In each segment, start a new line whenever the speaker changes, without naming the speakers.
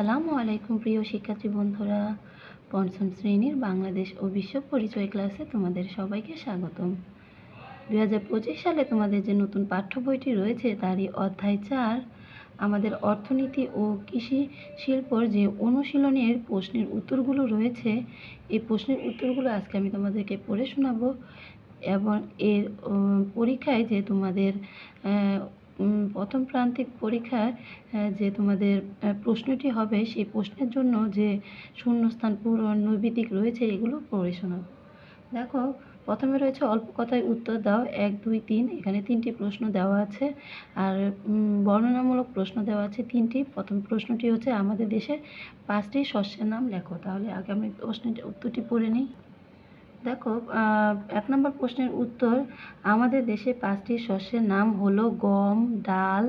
আসসালামু আলাইকুম প্রিয় শিক্ষার্থী বন্ধুরা, পঞ্চম শ্রেণির বাংলাদেশ ও বিশ্ব পরিচয় ক্লাসে তোমাদের সবাইকে স্বাগতম। দুই হাজার পঁচিশ সালে তোমাদের যে নতুন পাঠ্য বইটি রয়েছে, তারই অধ্যায় চার, আমাদের অর্থনীতি ও কৃষি শিল্পর যে অনুশীলনের প্রশ্নের উত্তরগুলো রয়েছে, এই প্রশ্নের উত্তরগুলো আজকে আমি তোমাদেরকে পড়ে শোনাবো এবং এর পরীক্ষায় যে তোমাদের প্রথম প্রান্তিক পরীক্ষায় আহ, যে তোমাদের প্রশ্নটি হবে সেই প্রশ্নের জন্য যে শূন্যস্থান পূরণ নৈবিতিক রয়েছে এগুলো পড়ে দেখো প্রথমে রয়েছে অল্প কথায় উত্তর দাও এক দুই তিন এখানে তিনটি প্রশ্ন দেওয়া আছে। আর বর্ণনামূলক প্রশ্ন দেওয়া আছে তিনটি। প্রথম প্রশ্নটি হচ্ছে আমাদের দেশের পাঁচটি শস্যের নাম লেখো। তাহলে আগে আমি প্রশ্নের উত্তরটি পড়ে নিই। দেখো এক নম্বর প্রশ্নের উত্তর, আমাদের দেশে পাঁচটি শস্যের নাম হলো গম, ডাল,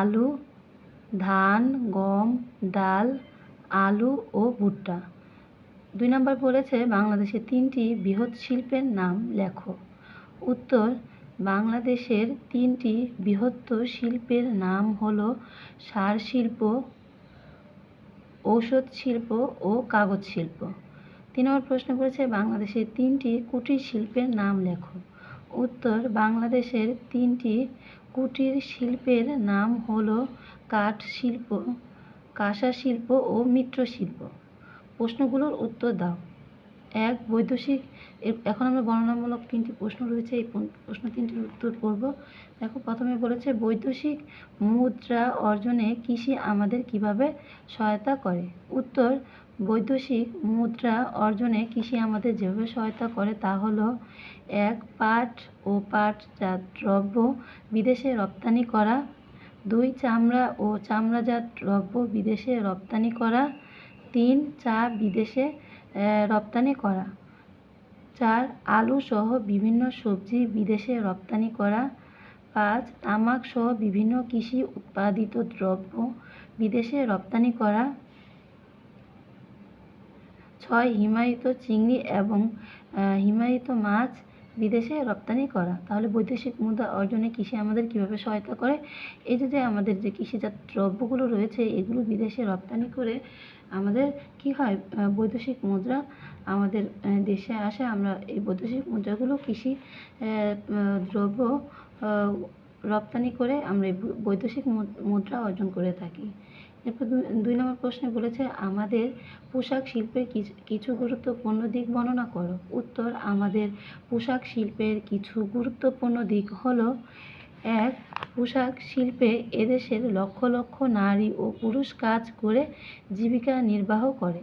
আলু, ধান, গম, ডাল, আলু ও ভুট্টা। দুই নম্বর বলেছে, বাংলাদেশে তিনটি বৃহৎ শিল্পের নাম লেখো। উত্তর, বাংলাদেশের তিনটি বৃহত্তর শিল্পের নাম হলো সার শিল্প, ঔষধ শিল্প ও কাগজ শিল্প। তিন নম্বর প্রশ্ন করেছে বাংলাদেশের তিনটি কুটির শিল্পের নাম লেখো। উত্তর, বাংলাদেশের তিনটি কুটির শিল্পের নাম হলো কাঠ শিল্প, কাঁসা শিল্প ও মিত্র শিল্প। প্রশ্নগুলোর উত্তর দাও। এক, বৈদেশিক এখন আমরা বর্ণনামূলক তিনটি প্রশ্ন রয়েছে, এই প্রশ্ন তিনটির উত্তর করব। দেখো, প্রথমে বলেছে, বৈদেশিক মুদ্রা অর্জনে কৃষি আমাদের কীভাবে সহায়তা করে? উত্তর বৈদেশিক মুদ্রা অর্জনে কৃষি আমাদের যেভাবে সহায়তা করে তা হলো এক পাট ও পাটজাত দ্রব্য বিদেশে রপ্তানি করা, দুই চামড়া ও চামড়াজাত দ্রব্য বিদেশে রপ্তানি করা, তিন চা বিদেশে রপ্তানি করা, চার আলু সহ বিভিন্ন সবজি বিদেশে রপ্তানি করা, পাঁচ তামাক সহ বিভিন্ন কৃষি উৎপাদিত দ্রব্য বিদেশে রপ্তানি করা ছয় হিমায়িত চিংড়ি এবং হিমায়িত মাছ বিদেশে রপ্তানি করা। তাহলে বৈদেশিক মুদ্রা অর্জনে কৃষি আমাদের কীভাবে সহায়তা করে? এই যে আমাদের যে কৃষিজাত দ্রব্যগুলো রয়েছে, এগুলো বিদেশে রপ্তানি করে আমাদের কি হয়? বৈদেশিক মুদ্রা আমাদের দেশে আসে। আমরা এই বৈদেশিক মুদ্রাগুলো কৃষি দ্রব্য রপ্তানি করে আমরা বৈদেশিক মুদ- মুদ্রা অর্জন করে থাকি। এরপর দুই নম্বর প্রশ্নে বলেছে, আমাদের পোশাক শিল্পের কিছু গুরুত্বপূর্ণ দিক বর্ণনা করো। উত্তর, আমাদের পোশাক শিল্পের কিছু গুরুত্বপূর্ণ দিক হলো, এক, পোশাক শিল্পে এদেশের লক্ষ লক্ষ নারী ও পুরুষ কাজ করে জীবিকা নির্বাহ করে।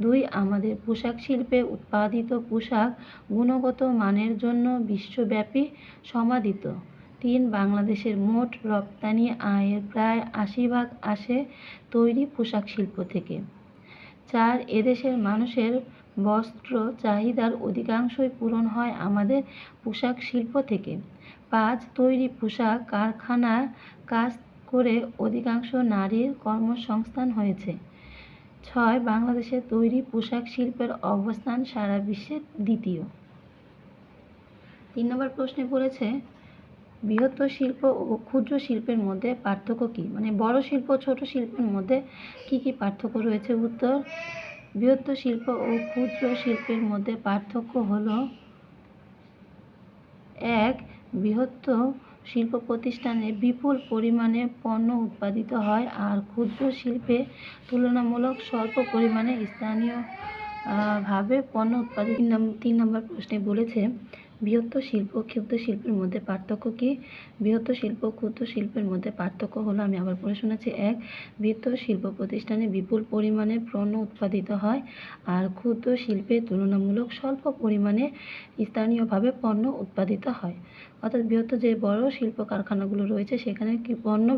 দুই, আমাদের পোশাক শিল্পে উৎপাদিত পোশাক গুণগত মানের জন্য বিশ্বব্যাপী সমাদিত। তিন বাংলাদেশের মোট রপ্তানি আয়ের প্রায় আশি ভাগ আসে তৈরি পোশাক শিল্প থেকে। চার, এদেশের মানুষের বস্ত্র চাহিদার অধিকাংশই পূরণ হয় আমাদের পোশাক শিল্প থেকে। পাঁচ, তৈরি পোশাক কারখানার কাজ করে অধিকাংশ নারীর কর্মসংস্থান হয়েছে। ছয় বাংলাদেশের তৈরি পোশাক শিল্পের অবস্থান সারা বিশ্বে দ্বিতীয়। তিন নম্বর প্রশ্নে বলেছে বৃহত্তর শিল্প ও ক্ষুদ্র শিল্পের মধ্যে পার্থক্য কী? মানে বড় শিল্প ছোট শিল্পের মধ্যে কী কী পার্থক্য রয়েছে? উত্তর বৃহত্তর শিল্প ও ক্ষুদ্র শিল্পের মধ্যে পার্থক্য হল এক বৃহত্তর শিল্প প্রতিষ্ঠানে বিপুল পরিমাণে পণ্য উৎপাদিত হয় আর ক্ষুদ্র শিল্পে তুলনামূলক স্বল্প পরিমাণে স্থানীয় ভাবে পণ্য উৎপাদিত তিন নম্বর প্রশ্নে বলেছে বৃহত্তর শিল্প, ক্ষুদ্র শিল্পের মধ্যে পার্থক্য কী? বৃহত্তর শিল্প, ক্ষুদ্র শিল্পের মধ্যে পার্থক্য হলো, আমি আবার পড়ে শোনাচ্ছি, এক বৃহত্তর শিল্প প্রতিষ্ঠানে বিপুল পরিমাণে পণ্য উৎপাদিত হয়, আর ক্ষুদ্র শিল্পে তুলনামূলক স্বল্প পরিমাণে স্থানীয়ভাবে পণ্য উৎপাদিত হয়। অর্থাৎ বৃহত্তর যে বড় শিল্প কারখানাগুলো রয়েছে, সেখানে কি পণ্য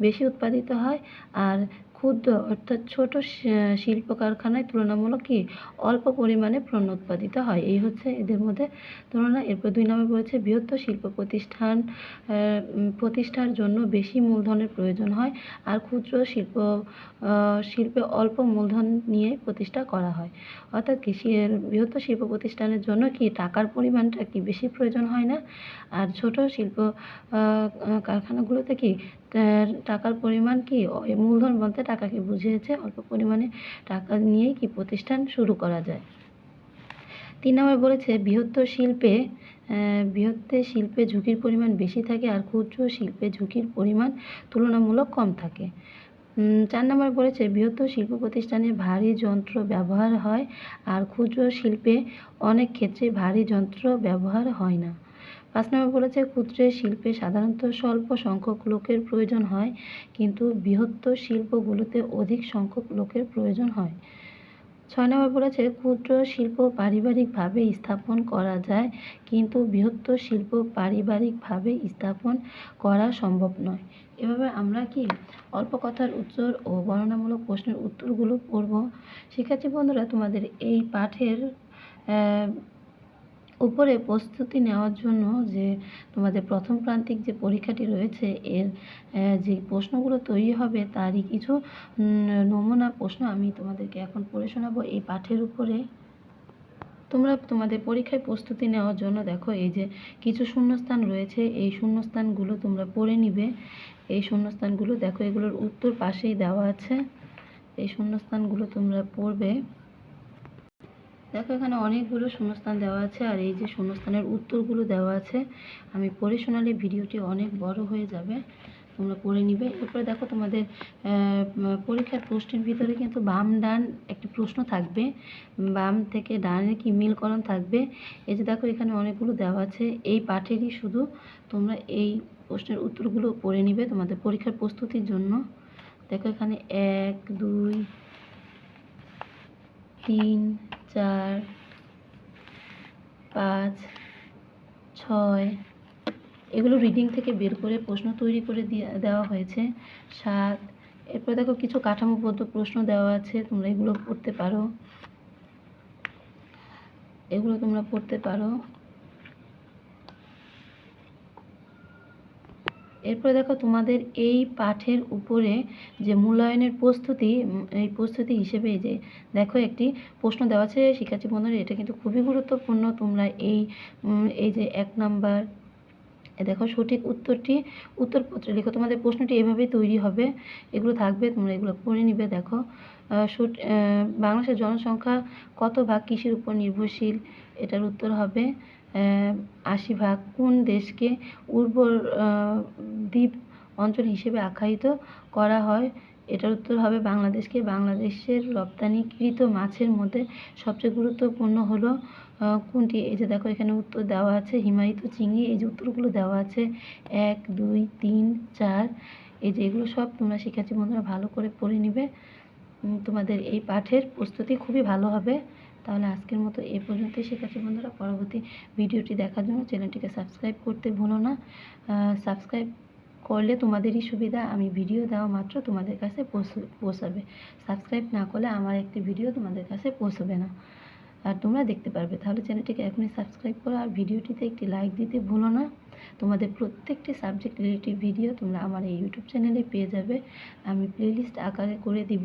বেশি উৎপাদিত হয়? আর ক্ষুদ্র অর্থাৎ ছোট শিল্প কারখানায় তুলনামূলক কি অল্প পরিমাণে পণ্য উৎপাদিত হয়? এই হচ্ছে এদের মধ্যে তুলনা। এরপর দুই নম্বর বলেছে, বৃহত্তর শিল্প প্রতিষ্ঠান প্রতিষ্ঠার জন্য বেশি মূলধনের প্রয়োজন হয় আর ক্ষুদ্র শিল্প শিল্পে অল্প মূলধন নিয়ে প্রতিষ্ঠা করা হয়। অর্থাৎ কি সে- বৃহত্তর শিল্প প্রতিষ্ঠানের জন্য কি টাকার পরিমাণটা কি বেশি প্রয়োজন হয় না? আর ছোট শিল্প কারখানাগুলোতে কি টাকার পরিমাণ কি? মূলধন বলতে টাকাকে বুঝিয়েছে? অল্প পরিমাণে টাকা নিয়েই কি প্রতিষ্ঠান শুরু করা যায়? তিন নম্বর বলেছে, বৃহত্তর শিল্পে বৃহত্তর শিল্পে ঝুঁকির পরিমাণ বেশি থাকে আর ক্ষুদ্র শিল্পে ঝুঁকির পরিমাণ তুলনামূলক কম থাকে। চার নম্বর বলেছে, বৃহত্তর শিল্প প্রতিষ্ঠানে ভারী যন্ত্র ব্যবহার হয় আর ক্ষুদ্র শিল্পে অনেক ক্ষেত্রে ভারী যন্ত্র ব্যবহার হয় না। পাঁচ নম্বর বলেছে ক্ষুদ্র শিল্পে সাধারণত স্বল্প সংখ্যক লোকের প্রয়োজন হয়, কিন্তু বৃহত্তর শিল্পগুলোতে অধিক সংখ্যক লোকের প্রয়োজন হয়। ছয় নম্বর বলেছে, ক্ষুদ্র শিল্প পারিবারিকভাবে স্থাপন করা যায়, কিন্তু বৃহত্তর শিল্প পারিবারিকভাবে স্থাপন করা সম্ভব নয়। এভাবে আমরা কি অল্প কথার উত্তর ও বর্ণনামূলক প্রশ্নের উত্তরগুলো পড়ব? শিক্ষার্থী বন্ধুরা, তোমাদের এই পাঠের উপরে প্রস্তুতি নেওয়ার জন্য যে তোমাদের প্রথম প্রান্তিক যে পরীক্ষাটি রয়েছে, এর যে প্রশ্নগুলো তৈরি হবে তারই কিছু নমুনা প্রশ্ন আমি তোমাদেরকে এখন পড়ে শোনাবো এই পাঠের উপরে। তোমরা তোমাদের পরীক্ষায় প্রস্তুতি নেওয়ার জন্য দেখো এই যে কিছু শূন্যস্থান রয়েছে, এই শূন্যস্থানগুলো তোমরা পড়ে নিবে। এই শূন্যস্থানগুলো দেখো এগুলোর উত্তর পাশেই দেওয়া আছে। এই শূন্যস্থানগুলো তোমরা পড়বে। দেখো, এখানে অনেকগুলো শূন্যস্থান দেওয়া আছে, আর এই যে শূন্যস্থানের উত্তরগুলো দেওয়া আছে, আমি পড়ে শোনালে ভিডিওটি অনেক বড় হয়ে যাবে, তোমরা পড়ে নিবে। এরপরে দেখো তোমাদের পরীক্ষার প্রশ্নের ভিতরে কিন্তু বাম ডান একটি প্রশ্ন থাকবে, বাম থেকে ডানে কি মিলকরণ থাকবে। এই যে দেখো, এখানে অনেকগুলো দেওয়া আছে, এই পাঠেরই শুধু তোমরা এই প্রশ্নের উত্তরগুলো পড়ে নিবে তোমাদের পরীক্ষার প্রস্তুতির জন্য। দেখো এখানে এক, দুই, তিন চার, পাঁচ, ছয়, এগুলো রিডিং থেকে বের করে প্রশ্ন তৈরি করে দেওয়া হয়েছে। সাত, এরপরে দেখো কিছু কাঠামোবদ্ধ প্রশ্ন দেওয়া আছে, তোমরা এগুলো পড়তে পারো। এগুলো তোমরা পড়তে পারো। এরপরে দেখো তোমাদের এই পাঠের উপরে যে মূল্যায়নের প্রস্তুতি এই প্রস্তুতি হিসেবে যে দেখো একটি প্রশ্ন দেওয়া আছে শিক্ষার্থী বন্ধুরা, এটা কিন্তু খুবই গুরুত্বপূর্ণ। তোমরা এই এই যে এক নাম্বার দেখো সঠিক উত্তরটি, উত্তরপত্রে লিখো। তোমাদের প্রশ্নটি এভাবেই তৈরি হবে। এগুলো থাকবে, তোমরা এগুলো পড়ে নিবে, দেখো। বাংলাদেশের জনসংখ্যা কত ভাগ কৃষির উপর নির্ভরশীল? এটার উত্তর হবে আশি ভাগ কোন দেশকে উর্বর দ্বীপ অঞ্চল হিসেবে আখ্যায়িত করা হয়? এটার উত্তর হবে বাংলাদেশকে। বাংলাদেশের রপ্তানিকৃত মাছের মধ্যে সবচেয়ে গুরুত্বপূর্ণ হলো কোনটি? এই যে দেখো, এখানে উত্তর দেওয়া আছে, হিমায়িত চিংড়ি, এই যে উত্তরগুলো দেওয়া আছে, এক, দুই, তিন, চার, এই যে এগুলো সব তোমরা শিক্ষার্থী বন্ধুরা ভালো করে পড়ে নিবে। তোমাদের এই পাঠের প্রস্তুতি খুবই ভালো হবে। তাহলে আজকের মতো এ পর্যন্তই। শিক্ষার্থী বন্ধুরা, পরবর্তী ভিডিওটি দেখার জন্য চ্যানেলটিকে সাবস্ক্রাইব করতে ভুলো না। সাবস্ক্রাইব করলে তোমাদেরই সুবিধা, আমি ভিডিও দেওয়া মাত্র তোমাদের কাছে পৌঁছাবে। সাবস্ক্রাইব না করলে আমার একটি ভিডিও তোমাদের কাছে পৌঁছবে না। আর তোমরা দেখতে পারবে। তাহলে চ্যানেলটিকে এখনই সাবস্ক্রাইব করো আর ভিডিওটিতে একটি লাইক দিতে ভুলো না। তোমাদের প্রত্যেকটি সাবজেক্ট রিলেটিভ ভিডিও তোমরা আমার এই ইউটিউব চ্যানেলে পেয়ে যাবে। আমি প্লেলিস্ট আকারে করে দিব।